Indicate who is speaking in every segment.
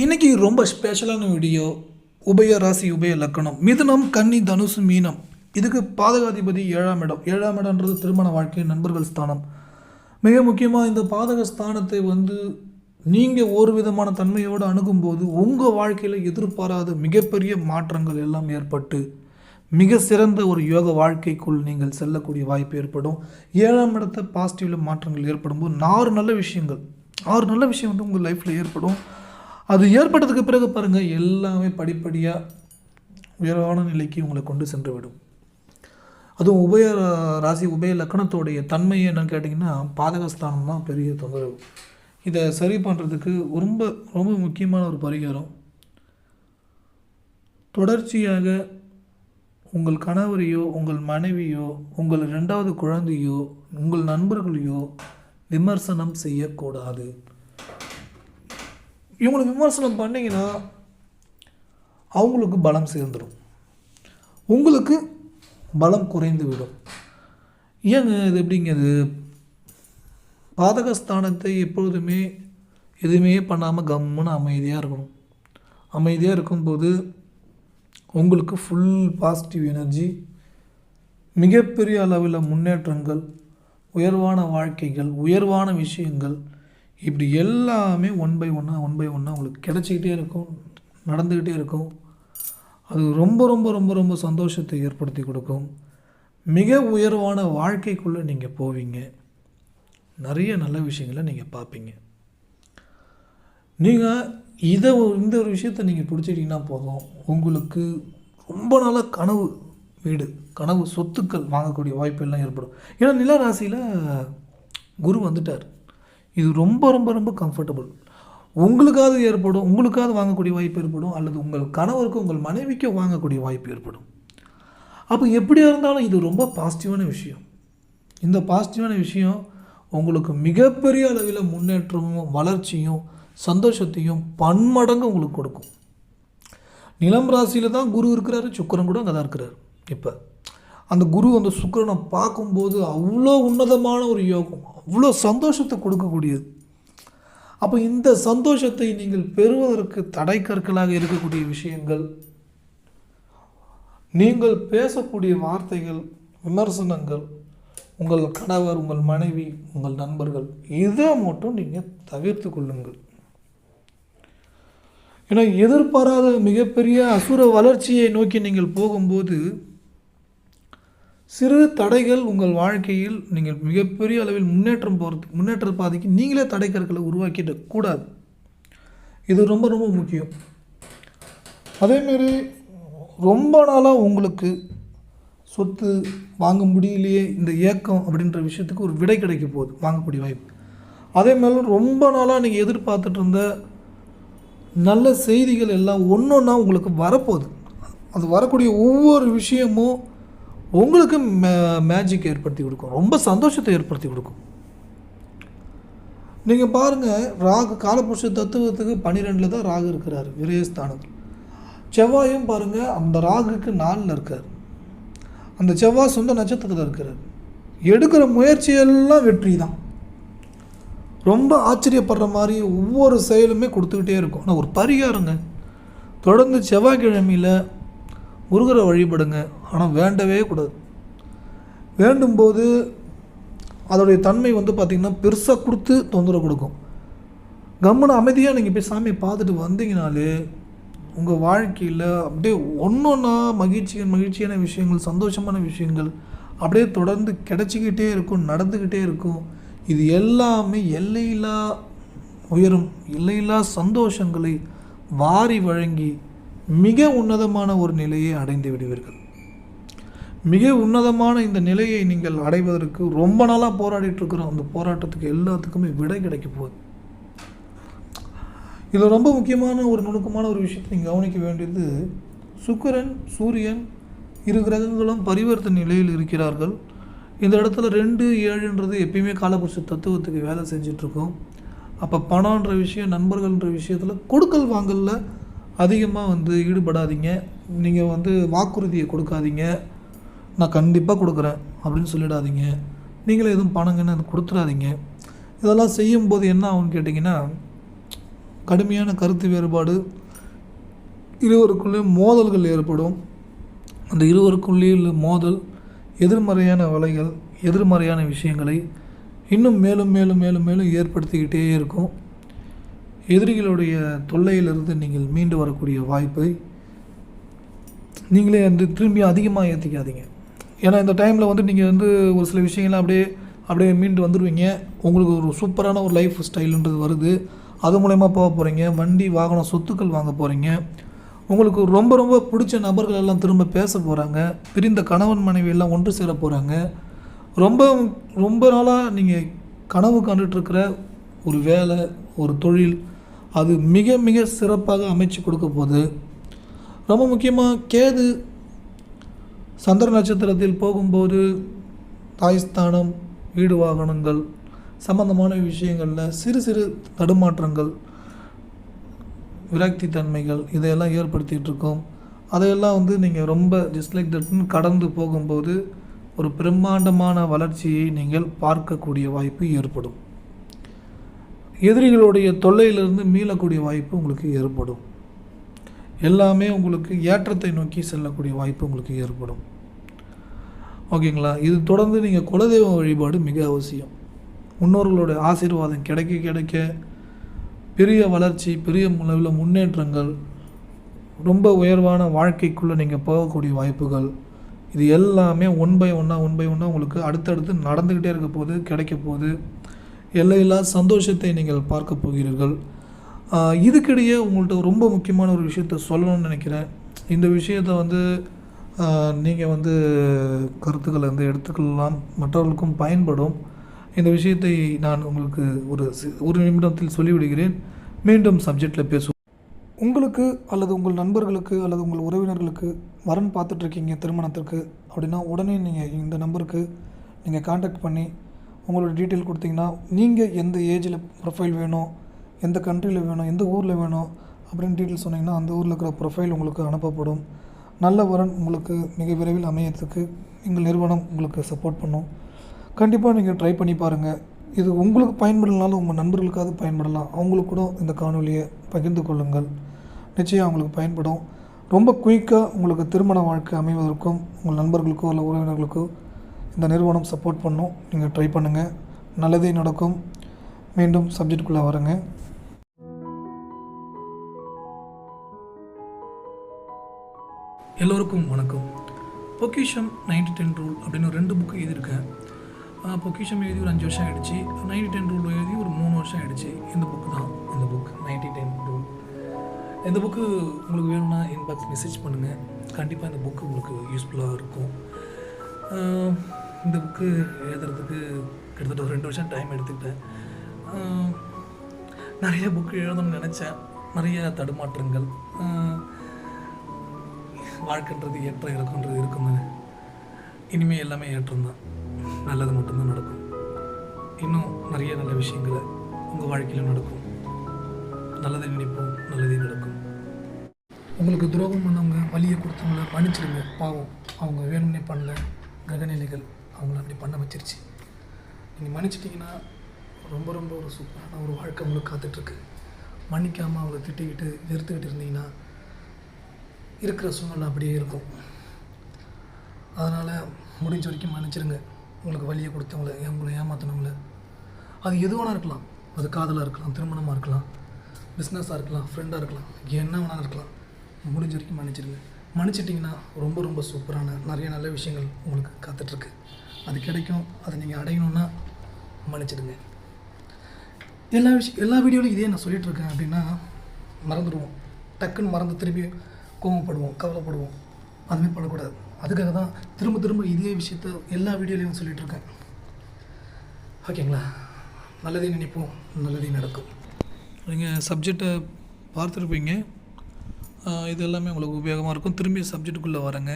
Speaker 1: இன்னைக்கு ரொம்ப ஸ்பெஷலான வீடியோ உபய ராசி உபய லக்கணம். மிதுனம் கன்னி தனுசு மீனம். இதுக்கு பாதகாதிபதி ஏழாம் இடம். ஏழாம் இடம்ன்றது திருமண வாழ்க்கை நண்பர்கள் ஸ்தானம். மிக முக்கியமாக இந்த பாதக ஸ்தானத்தை வந்து நீங்கள் ஒரு விதமான தன்மையோடு அணுகும்போது உங்கள் வாழ்க்கையில் எதிர்பாராத மிகப்பெரிய மாற்றங்கள் எல்லாம் ஏற்பட்டு மிக சிறந்த ஒரு யோக வாழ்க்கைக்குள் நீங்கள் செல்லக்கூடிய வாய்ப்பு ஏற்படும். ஏழாம் இடத்த பாசிட்டிவில் மாற்றங்கள் ஏற்படும் போது ஆறு நல்ல விஷயங்கள். ஆறு நல்ல விஷயம் வந்து உங்கள் லைஃப்பில் ஏற்படும். அது ஏற்பட்டதுக்கு பிறகு பாருங்கள் எல்லாமே படிப்படியாக உயர்வான நிலைக்கு உங்களை கொண்டு சென்று விடும் அதுவும் உபய ரா- ராசி உபய லக்கணத்தோடைய தன்மை என்னன்னு கேட்டிங்கன்னா பாதகஸ்தானம் தான் பெரிய தொந்தரவு. இதை சரி பண்ணுறதுக்கு ரொம்ப ரொம்ப முக்கியமான ஒரு பரிகாரம். தொடர்ச்சியாக உங்கள் கணவரையோ உங்கள் மனைவியோ உங்கள் ரெண்டாவது குழந்தையோ உங்கள் நண்பர்களையோ விமர்சனம் செய்யக்கூடாது. இவங்களை விமர்சனம் பண்ணீங்கன்னா அவங்களுக்கு பலம் சேர்ந்துடும் உங்களுக்கு பலம் குறைந்து விடும் ஏங்க இது எப்படிங்கிறது பாதகஸ்தானத்தை எப்பொழுதுமே எதுவுமே பண்ணாமல் கம்முன்னு அமைதியாக இருக்கணும். அமைதியாக இருக்கும்போது உங்களுக்கு ஃபுல் பாசிட்டிவ் எனர்ஜி மிகப்பெரிய அளவில் முன்னேற்றங்கள் உயர்வான வாழ்க்கைகள் உயர்வான விஷயங்கள் இப்படி எல்லாமே ஒன் பை ஒன்னாக ஒன் பை ஒன்னாக உங்களுக்கு கிடச்சிக்கிட்டே இருக்கும் நடந்துக்கிட்டே இருக்கும். அது ரொம்ப ரொம்ப ரொம்ப ரொம்ப சந்தோஷத்தை ஏற்படுத்தி கொடுக்கும். மிக உயர்வான வாழ்க்கைக்குள்ளே நீங்கள் போவீங்க. நிறைய நல்ல விஷயங்களை நீங்கள் பார்ப்பீங்க. நீங்கள் இதை இந்த ஒரு விஷயத்தை நீங்கள் பிடிச்சிட்டிங்கன்னா போதும். உங்களுக்கு ரொம்ப நாளாக கனவு வீடு கனவு சொத்துக்கள் வாங்கக்கூடிய வாய்ப்பு எல்லாம் ஏற்படும். ஏன்னா நில ராசியில் குரு வந்துட்டார். இது ரொம்ப ரொம்ப ரொம்ப கம்ஃபர்டபுள் உங்களுக்காவது ஏற்படும் உங்களுக்காவது வாங்கக்கூடிய வாய்ப்பு ஏற்படும் அல்லது உங்கள் கணவருக்கு உங்கள் மனைவிக்கு வாங்கக்கூடிய வாய்ப்பு ஏற்படும். அப்போ எப்படியா இருந்தாலும் இது ரொம்ப பாசிட்டிவான விஷயம். இந்த பாசிட்டிவான விஷயம் உங்களுக்கு மிகப்பெரிய அளவில் முன்னேற்றமும் வளர்ச்சியும் சந்தோஷத்தையும் பன்மடங்கு உங்களுக்கு கொடுக்கும். நிலம் ராசியில் தான் குரு இருக்கிறாரு சுக்கிரன் கூட அங்கே தான் இருக்கிறார். இப்போ அந்த குரு அந்த சுக்கரனை பார்க்கும்போது அவ்வளோ உன்னதமான ஒரு யோகம் அவ்வளோ சந்தோஷத்தை கொடுக்கக்கூடியது. அப்போ இந்த சந்தோஷத்தை நீங்கள் பெறுவதற்கு தடை கற்களாக இருக்கக்கூடிய விஷயங்கள் நீங்கள் பேசக்கூடிய வார்த்தைகள் விமர்சனங்கள் உங்கள் கணவர் உங்கள் மனைவி உங்கள் நண்பர்கள் இதை மட்டும் நீங்கள் தவிர்த்து கொள்ளுங்கள். ஏன்னா எதிர்பாராத மிகப்பெரிய அசுர வளர்ச்சியை நோக்கி நீங்கள் போகும்போது சிறு தடைகள் உங்கள் வாழ்க்கையில் நீங்கள் மிகப்பெரிய அளவில் முன்னேற்றம் போகிறது முன்னேற்ற பாதைக்கு நீங்களே தடைக்கற்களை உருவாக்கிட கூடாது. இது ரொம்ப ரொம்ப முக்கியம். அதேமாரி ரொம்ப நாளாக உங்களுக்கு சொத்து வாங்க முடியலையே இந்த ஏக்கம் அப்படின்ற விஷயத்துக்கு ஒரு விடை கிடைக்க போகுது வாங்கக்கூடிய வாய்ப்பு. அதே மாதிரி ரொம்ப நாளாக நீங்கள் எதிர்பார்த்துட்டு இருந்த நல்ல செய்திகள் எல்லாம் ஒன்று ஒன்றா உங்களுக்கு வரப்போகுது. அது வரக்கூடிய ஒவ்வொரு விஷயமும் உங்களுக்கு மே மேஜிக் ஏற்படுத்தி கொடுக்கும். ரொம்ப சந்தோஷத்தை ஏற்படுத்தி கொடுக்கும். நீங்கள் பாருங்கள் ராகு காலபுருஷ தத்துவத்துக்கு பன்னிரெண்டில் தான் ராகு இருக்கிறார் விரயஸ்தானத்தில். செவ்வாயும் பாருங்கள் அந்த ராகுக்கு நாலில் இருக்கார். அந்த செவ்வாய் சொந்த நட்சத்திரத்தில் இருக்கிறார் எடுக்கிற முயற்சியெல்லாம் வெற்றி தான் ரொம்ப ஆச்சரியப்படுற மாதிரி ஒவ்வொரு செயலுமே கொடுத்துக்கிட்டே இருக்கும். ஆனால் ஒரு பரிகாரங்க. தொடர்ந்து செவ்வாய்க்கிழமையில் முருகரை வழிபடுங்க. ஆனால் வேண்டவே கூடாது. வேண்டும்போது அதோடைய தன்மை வந்து பார்த்திங்கன்னா பெருசாக கொடுத்து தொந்தரவு கொடுக்கும். கம்முன்னு அமைதியாக நீங்கள் போய் சாமியை பார்த்துட்டு வந்தீங்கனாலே உங்கள் வாழ்க்கையில் அப்படியே ஒன்று ஒன்றா மகிழ்ச்சி மகிழ்ச்சியான விஷயங்கள் சந்தோஷமான விஷயங்கள் அப்படியே தொடர்ந்து கிடச்சிக்கிட்டே இருக்கும் நடந்துக்கிட்டே இருக்கும். இது எல்லாமே எல்லையில்லா உயரும். எல்லையில்லா சந்தோஷங்களை வாரி வழங்கி மிக உன்னதமான ஒரு நிலையை அடைந்து விடுவீர்கள். மிக உன்னதமான இந்த நிலையை நீங்கள் அடைவதற்கு ரொம்ப நாளாக போராடிட்டு இருக்கிறோம். அந்த போராட்டத்துக்கு எல்லாத்துக்குமே விடை கிடைக்க போகுது. இதில் ரொம்ப முக்கியமான ஒரு நுணுக்கமான ஒரு விஷயத்தை நீங்கள் கவனிக்க வேண்டியது சுக்கரன் சூரியன் இரு கிரகங்களும் பரிவர்த்தனை நிலையில் இருக்கிறார்கள். இந்த இடத்துல ரெண்டு ஏழுன்றது எப்பயுமே காலபுருஷ தத்துவத்துக்கு வேலை செஞ்சிட்ருக்கோம் அப்போ பணம்ன்ற விஷயம் நண்பர்கள்ன்ற விஷயத்தில் கொடுக்கல் வாங்கலில் அதிகமாக வந்து ஈடுபடாதீங்க. நீங்கள் வந்து வாக்குறுதியை கொடுக்காதீங்க. நான் கண்டிப்பாக கொடுக்குறேன் அப்படின்னு சொல்லிடாதீங்க. நீங்களே எதுவும் பணங்கன்னு அது கொடுத்துடாதீங்க. இதெல்லாம் செய்யும்போது என்ன ஆகும்னு கேட்டிங்கன்னா கடுமையான கருத்து வேறுபாடு இருவருக்குள்ளே மோதல்கள் ஏற்படும். அந்த இருவருக்குள்ளே உள்ள மோதல் எதிர்மறையான வலைகள் எதிர்மறையான விஷயங்களை இன்னும் மேலும் மேலும் மேலும் மேலும் ஏற்படுத்திக்கிட்டே இருக்கும். எதிரிகளுடைய தொல்லையிலிருந்து நீங்கள் மீண்டு வரக்கூடிய வாய்ப்பை நீங்களே வந்து திரும்பி அதிகமாக ஏற்றிக்காதீங்க ஏன்னா இந்த டைமில் வந்து நீங்கள் வந்து ஒரு சில விஷயங்கள்லாம் அப்படியே அப்படியே மீண்டு வந்துடுவீங்க உங்களுக்கு ஒரு சூப்பரான ஒரு லைஃப் ஸ்டைலுன்றது வருது. அது மூலயமா போக போகிறீங்க வண்டி வாகனம் சொத்துக்கள் வாங்க போகிறீங்க உங்களுக்கு ரொம்ப ரொம்ப பிடிச்ச நபர்கள் எல்லாம் திரும்ப பேச போகிறாங்க பிரிந்த கணவன் மனைவி எல்லாம் ஒன்று சேர போகிறாங்க ரொம்ப ரொம்ப நாளாக நீங்கள் கனவு கண்டுட்ருக்கிற ஒரு வேலை ஒரு தொழில் அது மிக மிக சிறப்பாக அமைச்சு கொடுக்க போகுது ரொம்ப முக்கியமாக கேது சந்திர நட்சத்திரத்தில் போகும்போது தாய்ஸ்தானம் வீடு வாகனங்கள் சம்பந்தமான விஷயங்களில் சிறு சிறு தடுமாற்றங்கள் விரக்தி தன்மைகள் இதையெல்லாம் ஏற்படுத்திகிட்டு இருக்கோம். அதையெல்லாம் வந்து நீங்கள் ரொம்ப டிஸ்லைக் தட்னு கடந்து போகும்போது ஒரு பிரம்மாண்டமான வளர்ச்சியை நீங்கள் பார்க்கக்கூடிய வாய்ப்பு ஏற்படும். எதிரிகளுடைய தொல்லையிலிருந்து மீளக்கூடிய வாய்ப்பு உங்களுக்கு ஏற்படும். எல்லாமே உங்களுக்கு ஏற்றத்தை நோக்கி செல்லக்கூடிய வாய்ப்பு உங்களுக்கு ஏற்படும். ஓகேங்களா? இது தொடர்ந்து நீங்கள் குலதெய்வ வழிபாடு மிக அவசியம். முன்னோர்களுடைய ஆசீர்வாதம் கிடைக்க கிடைக்க பெரிய வளர்ச்சி பெரிய அளவில் முன்னேற்றங்கள் ரொம்ப உயர்வான வாழ்க்கைக்குள்ளே நீங்கள் போகக்கூடிய வாய்ப்புகள் இது எல்லாமே ஒன் பை ஒன்னாக ஒன் பை ஒன்னாக உங்களுக்கு அடுத்தடுத்து நடந்துக்கிட்டே இருக்க போது கிடைக்க போகுது. எல்லையில்லா சந்தோஷத்தை நீங்கள் பார்க்க போகிறீர்கள். இதுக்கிடையே உங்கள்கிட்ட ரொம்ப முக்கியமான ஒரு விஷயத்த சொல்லணும்னு நினைக்கிறேன். இந்த விஷயத்தை வந்து நீங்கள் வந்து கருத்துக்களை வந்து எடுத்துக்கலாம் மற்றவர்களுக்கும் பயன்படும். இந்த விஷயத்தை நான் உங்களுக்கு ஒரு ஒரு நிமிடத்தில் சொல்லிவிடுகிறேன். மீண்டும் சப்ஜெக்டில் பேசுவோம். உங்களுக்கு அல்லது உங்கள் நண்பர்களுக்கு அல்லது உங்கள் உறவினர்களுக்கு வரன் பார்த்துட்ருக்கீங்க திருமணத்திற்கு அப்படின்னா உடனே நீங்கள் இந்த நம்பருக்கு நீங்கள் காண்டாக்ட் பண்ணி உங்களோட டீட்டெயில் கொடுத்தீங்கன்னா நீங்கள் எந்த ஏஜில் ப்ரொஃபைல் வேணும் எந்த கண்ட்ரியில் வேணும் எந்த ஊரில் வேணும் அப்படின்னு டீட்டெயில் சொன்னீங்கன்னா அந்த ஊரில் இருக்கிற ப்ரொஃபைல் உங்களுக்கு அனுப்பப்படும். நல்ல வரன் உங்களுக்கு மிக விரைவில் அமையறதுக்கு எங்கள் நிறுவனம் உங்களுக்கு சப்போர்ட் பண்ணும். கண்டிப்பாக நீங்கள் ட்ரை பண்ணி பாருங்கள் இது உங்களுக்கு பயன்படலனாலும் உங்கள் நண்பர்களுக்காவது பயன்படலாம். அவங்களுக்கு கூட இந்த காணொலியை பகிர்ந்து கொள்ளுங்கள். நிச்சயம் அவங்களுக்கு பயன்படும். ரொம்ப குயிக்காக உங்களுக்கு திருமண வாழ்க்கை அமைவதற்கும் உங்கள் நண்பர்களுக்கோ இல்லை உறவினர்களுக்கோ இந்த நிறுவனம் சப்போர்ட் பண்ணும். நீங்கள் ட்ரை பண்ணுங்கள் நல்லதே நடக்கும். மீண்டும் சப்ஜெக்டுக்குள்ளே வரேங்க. எல்லோருக்கும் வணக்கம். பொக்கிஷம் நைன்டி டென் ரூல் அப்படின்னு ஒரு ரெண்டு புக்கு எழுதியிருக்கேன். பொக்கிஷம் எழுதி ஒரு அஞ்சு வருஷம் ஆகிடுச்சு நைன்டி டென் ரூல் எழுதி ஒரு மூணு வருஷம் ஆகிடுச்சு இந்த புக்கு தான். இந்த புக் நைன்டி டென் ரூல் இந்த புக்கு உங்களுக்கு வேணும்னா இன்பாக்ஸ் மெசேஜ் பண்ணுங்கள் கண்டிப்பாக இந்த புக்கு உங்களுக்கு யூஸ்ஃபுல்லாக இருக்கும். இந்த புக்கு எழுதுறதுக்கு கிட்டத்தட்ட ஒரு ரெண்டு வருஷம் டைம் எடுத்துக்கிட்டேன். நிறைய புக்கு எழுதணும்னு நினச்சேன். நிறைய தடுமாற்றங்கள். வாழ்க்கைன்றது ஏற்ற இறக்குன்றது இருக்குங்க இனிமேல் எல்லாமே ஏற்றம் தான். நல்லது மட்டும்தான் நடக்கும். இன்னும் நிறைய நல்ல விஷயங்களை உங்கள் வாழ்க்கையில் நடக்கும். நல்லதை நினைப்போம் நல்லதே நடக்கும். உங்களுக்கு துரோகம் பண்ணவங்க வழியை கொடுத்தவங்கள மன்னிச்சிருங்க பாவம். அவங்க வேணும்னே பண்ணல. கிரகநிலைகள் அவங்கள அப்படி பண்ண வச்சிருச்சு. நீங்கள் மன்னிச்சிட்டிங்கன்னா ரொம்ப ரொம்ப ஒரு சூப்பரான ஒரு வாழ்க்கை உங்களுக்கு காத்துட்ருக்கு. மன்னிக்காமல் அவங்கள திட்டிக்கிட்டு வெறுத்துக்கிட்டு இருந்தீங்கன்னா இருக்கிற சூழ்நிலை அப்படியே இருக்கும். அதனால் முடிஞ்ச வரைக்கும் மன்னிச்சிருங்க. உங்களுக்கு வழியை கொடுத்தவங்கள உங்களை ஏமாற்றினவங்கள அது எது வேணால் இருக்கலாம். அது காதலாக இருக்கலாம் திருமணமாக இருக்கலாம் பிஸ்னஸாக இருக்கலாம் ஃப்ரெண்டாக இருக்கலாம் என்ன வேணாலும் இருக்கலாம். முடிஞ்ச வரைக்கும் மன்னிச்சிருங்க. மன்னிச்சிட்டிங்கன்னா ரொம்ப ரொம்ப சூப்பரான நிறைய நல்ல விஷயங்கள் உங்களுக்கு காத்துட்ருக்கு. அது கிடைக்கும். அதை நீங்கள் அடையணும்னா மன்னிச்சிடுங்க. எல்லா விஷயம் எல்லா வீடியோலையும் இதே நான் சொல்லிகிட்ருக்கேன் அப்படின்னா மறந்துடுவோம். டக்குன்னு மறந்து திரும்பி கோவப்படுவோம் கவலைப்படுவோம். அதுமாதிரி பண்ணக்கூடாது அதுக்காக தான் திரும்ப திரும்ப இதே விஷயத்த எல்லா வீடியோலையும் சொல்லிகிட்ருக்கேன் ஓகேங்களா? நல்லதே நினைப்போம் நல்லதே நடக்கும். நீங்கள் சப்ஜெக்டை பார்த்துருப்பீங்க. இது எல்லாமே உங்களுக்கு உபயோகமாக இருக்கும். திரும்பி சப்ஜெக்டுக்குள்ளே வரேங்க.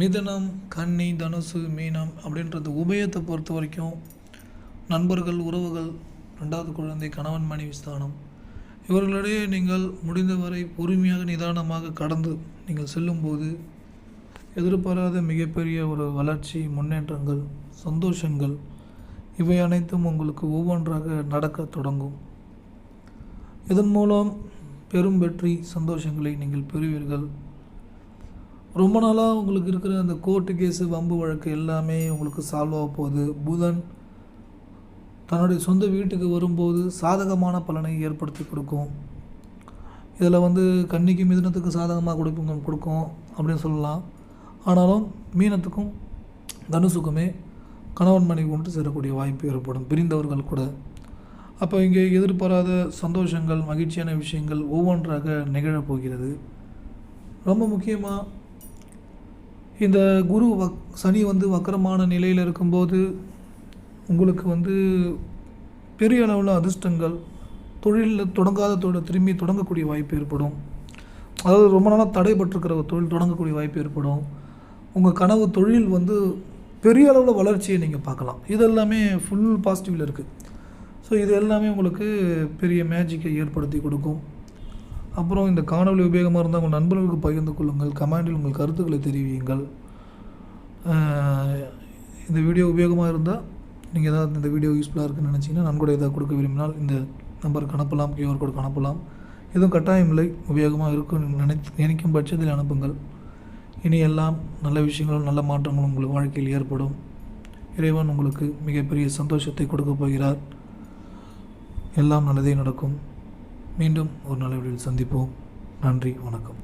Speaker 1: மிதனம் கன்னி தனுசு மீனம் அப்படின்றது உபயத்தை பொறுத்த வரைக்கும் நண்பர்கள் உறவுகள் ரெண்டாவது குழந்தை கணவன் மனைவி ஸ்தானம். இவர்களிடையே நீங்கள் முடிந்தவரை பொறுமையாக நிதானமாக கடந்து நீங்கள் செல்லும்போது எதிர்பாராத மிகப்பெரிய ஒரு வளர்ச்சி முன்னேற்றங்கள் சந்தோஷங்கள் இவை அனைத்தும் உங்களுக்கு ஒவ்வொன்றாக நடக்க தொடங்கும். இதன் மூலம் பெரும் வெற்றி சந்தோஷங்களை நீங்கள் பெறுவீர்கள். ரொம்ப நாளாக உங்களுக்கு இருக்கிற அந்த கோர்ட்டு கேஸு வம்பு வழக்கு எல்லாமே உங்களுக்கு சால்வ் ஆக போகுது. புதன் தன்னுடைய சொந்த வீட்டுக்கு வரும்போது சாதகமான பலனை ஏற்படுத்தி கொடுக்கும். இதில் வந்து கன்னிக்கு மிதனத்துக்கு சாதகமாக கொடுக்கும் கொடுக்கும் அப்படின்னு சொல்லலாம். ஆனாலும் மீனத்துக்கும் தனுசுக்குமே கணவன் மனைவி கொண்டு சேரக்கூடிய வாய்ப்பு ஏற்படும். பிரிந்தவர்கள் கூட. அப்போ இங்கே எதிர்பாராத சந்தோஷங்கள் மகிழ்ச்சியான விஷயங்கள் ஒவ்வொன்றாக நிகழப் போகிறது ரொம்ப முக்கியமாக இந்த குரு வக் சனி வந்து வக்கரமான நிலையில் இருக்கும்போது உங்களுக்கு வந்து பெரிய அளவில் அதிர்ஷ்டங்கள் தொழிலில் தொடங்காத தொழில் திரும்பி தொடங்கக்கூடிய வாய்ப்பு ஏற்படும். அதாவது ரொம்ப நாளாக தடைபட்டிருக்கிற ஒரு தொழில் தொடங்கக்கூடிய வாய்ப்பு ஏற்படும். உங்கள் கனவு தொழில் வந்து பெரிய அளவில் வளர்ச்சியை நீங்கள் பார்க்கலாம். இதெல்லாமே ஃபுல் பாசிட்டிவில் இருக்குது ஸோ இது எல்லாமே உங்களுக்கு பெரிய மேஜிக்கை ஏற்படுத்தி கொடுக்கும். அப்புறம் இந்த காணொளி உபயோகமாக இருந்தால் உங்கள் நண்பர்களுக்கு பகிர்ந்து கொள்ளுங்கள். கமெண்டில் உங்கள் கருத்துக்களை தெரிவியுங்கள். இந்த வீடியோ உபயோகமாக இருந்தால் நீங்கள் ஏதாவது இந்த வீடியோ யூஸ்ஃபுல்லாக இருக்குன்னு நினச்சிங்கன்னா நன்கொடை ஏதாவது கொடுக்க விரும்பினால் இந்த நம்பருக்கு அனுப்பலாம் கியூஆர் கோடுக்கு அனுப்பலாம். எதுவும் கட்டாயம் இல்லை உபயோகமாக இருக்கும் நினைத்து நினைக்கும் பட்சத்தில் அனுப்புங்கள். இனி எல்லாம் நல்ல விஷயங்களும் நல்ல மாற்றங்களும் உங்கள் வாழ்க்கையில் ஏற்படும். இறைவன் உங்களுக்கு மிகப்பெரிய சந்தோஷத்தை கொடுக்க போகிறார். எல்லாம் நல்லதே நடக்கும். மீண்டும் ஒரு நல்ல வீடியோவில் சந்திப்போம். நன்றி வணக்கம்.